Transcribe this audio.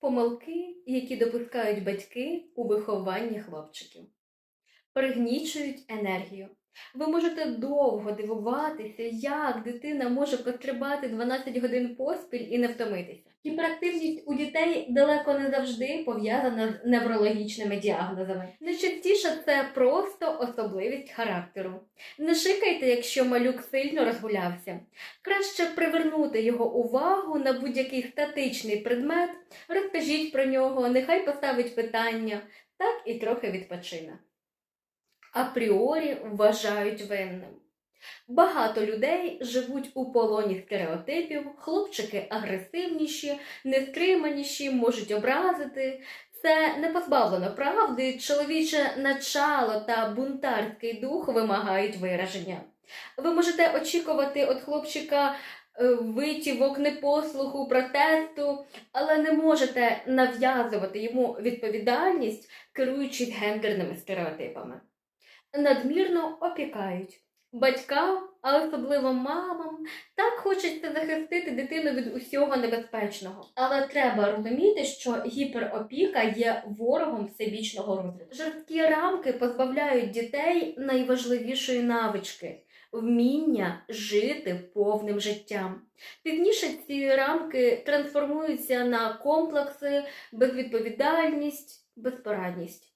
Помилки, які допускають батьки у вихованні хлопчиків. Пригнічують енергію. Ви можете довго дивуватися, як дитина може пострибати 12 годин поспіль і не втомитися. Гіперактивність у дітей далеко не завжди пов'язана з неврологічними діагнозами. Найчастіше це просто особливість характеру. Не шикайте, якщо малюк сильно розгулявся. Краще привернути його увагу на будь-який статичний предмет, розкажіть про нього, нехай поставить питання, так і трохи відпочине. Апріорі вважають винним. Багато людей живуть у полоні стереотипів, хлопчики агресивніші, нестриманіші, можуть образити. Це не позбавлено правди, чоловіче начало та бунтарський дух вимагають вираження. Ви можете очікувати від хлопчика е, витівок непослуху, протесту, але не можете нав'язувати йому відповідальність, керуючись гендерними стереотипами. Надмірно опікають. Батькам, а особливо мамам, так хочеться захистити дитину від усього небезпечного. Але треба розуміти, що гіперопіка є ворогом всебічного розвитку. Жорсткі рамки позбавляють дітей найважливішої навички вміння жити повним життям. Пізніше ці рамки трансформуються на комплекси, безвідповідальність, безпорадність.